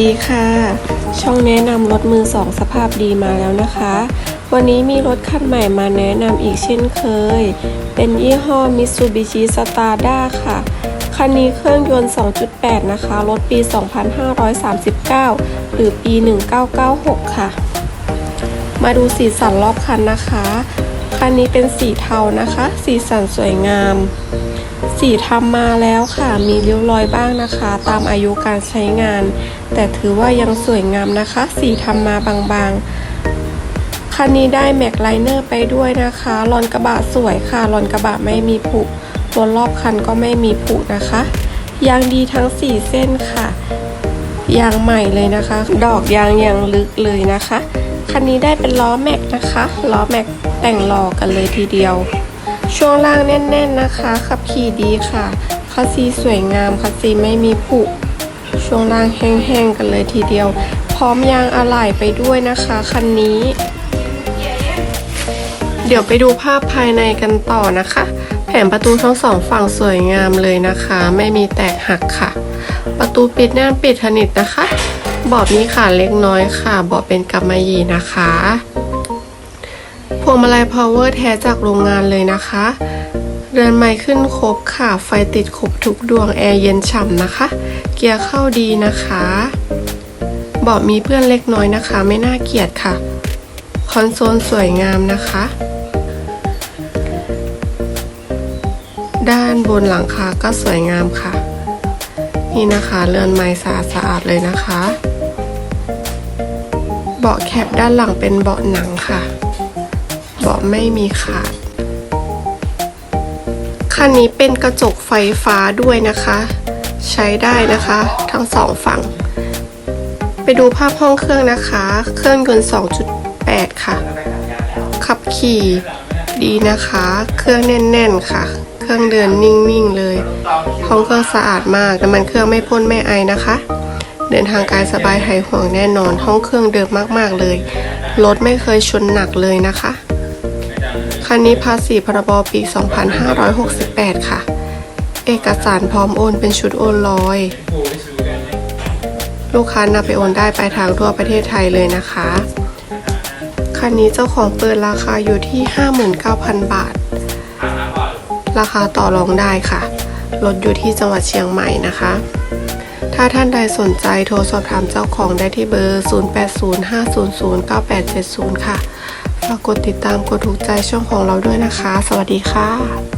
ดีค่ะ ช่องแนะนำรถมือสองสภาพดีมาแล้วนะคะ วันนี้มีรถคันใหม่มาแนะนำอีกเช่นเคย เป็นยี่ห้อ Mitsubishi Stada ค่ะ คันนี้เครื่องยนต์ 2.8 นะคะ รถปี 2539 หรือปี 1996 ค่ะ มาดูสีสันรอบคันนะคะ คันนี้เป็นสีเทานะคะ สีสันสวยงาม สีทำมาแล้วค่ะ มีริ้วรอยบ้างนะคะ ตามอายุการใช้งาน แต่ถือว่ายังสวยงามนะคะ สีทำมาบางๆ คันนี้ได้แม็กไลเนอร์ไปด้วยนะคะลอนกระบะสวยค่ะลอนกระบะไม่มีผุบนรอบคันก็ไม่มีผุนะคะ ยางดีทั้ง 4 เส้นค่ะ ยางใหม่เลยนะคะ ดอกยางยังลึกเลยนะคะ คันนี้ได้เป็นล้อแม็กนะคะล้อแม็กแต่งหล่อกันเลยทีเดียว ช่วงล่างแน่น ๆนะคะ ขับขี่ดีค่ะคัสซีสวยงามคัสซีไม่มีผุช่วงล่างแห้งๆกันเลยทีเดียว พร้อมยางอะไหล่ไปด้วยนะคะคันนี้ เดี๋ยวไปดูภาพภายในกันต่อนะคะ แผงประตูทั้งสองฝั่งสวยงามเลยนะคะ ไม่มีแตกหักค่ะ ประตูปิดแน่นปิดสนิทนะคะ บาะมีขาเล็กน้อยค่ะเบาะเป็นกำมะหยี่นะคะพวงมาลัย power แท้จากโรงงานเลยนะคะ เรือนไม้ขึ้นครบค่ะ ไฟติดครบทุกดวง แอร์เย็นฉ่ำนะคะ เกียร์เข้าดีนะคะเบาะมีเพื่อนเล็กน้อยนะคะ ไม่น่าเกลียดค่ะ คอนโซลสวยงามนะคะ ด้านบนหลังคาก็สวยงามค่ะ นี่นะคะเรือนไม้สะอาดสะอาดเลยนะคะ เบาะแคปด้านหลังเป็นเบาะหนังค่ะ เบาะไม่มีขาด คันนี้เป็นกระจกไฟฟ้าด้วยนะคะ ใช้ได้นะคะทั้งสองฝั่ง ไปดูภาพห้องเครื่องนะคะ เครื่องยนต์2.8 ค่ะ ขับขี่ดีนะคะ เครื่องแน่น ๆ ค่ะ เครื่องเดินนิ่งๆเลย ห้องเครื่องสะอาดมากน้ำมันเครื่องไม่พ่นไม่ไอนะคะ เดินทางกายสบายหายห่วงแน่นอน ห้องเครื่องเดิมมากๆเลย รถไม่เคยชนหนักเลยนะคะ คันนี้ภาษีพรบปี 2568 ค่ะ เอกสารพร้อมโอนเป็นชุดโอนลอย ลูกค้านำไปโอนได้ปลายทางทั่วประเทศไทยเลยนะคะ คันนี้เจ้าของเปิดราคาอยู่ที่ 59,000 บาท ราคาต่อรองได้ค่ะ รถอยู่ที่จังหวัดเชียงใหม่นะคะ ถ้าท่านใดสนใจโทรสอบถามเจ้าของได้ที่เบอร์ 0805009870 ค่ะ ฝากกดติดตามกดถูกใจช่องของเราด้วยนะคะ สวัสดีค่ะ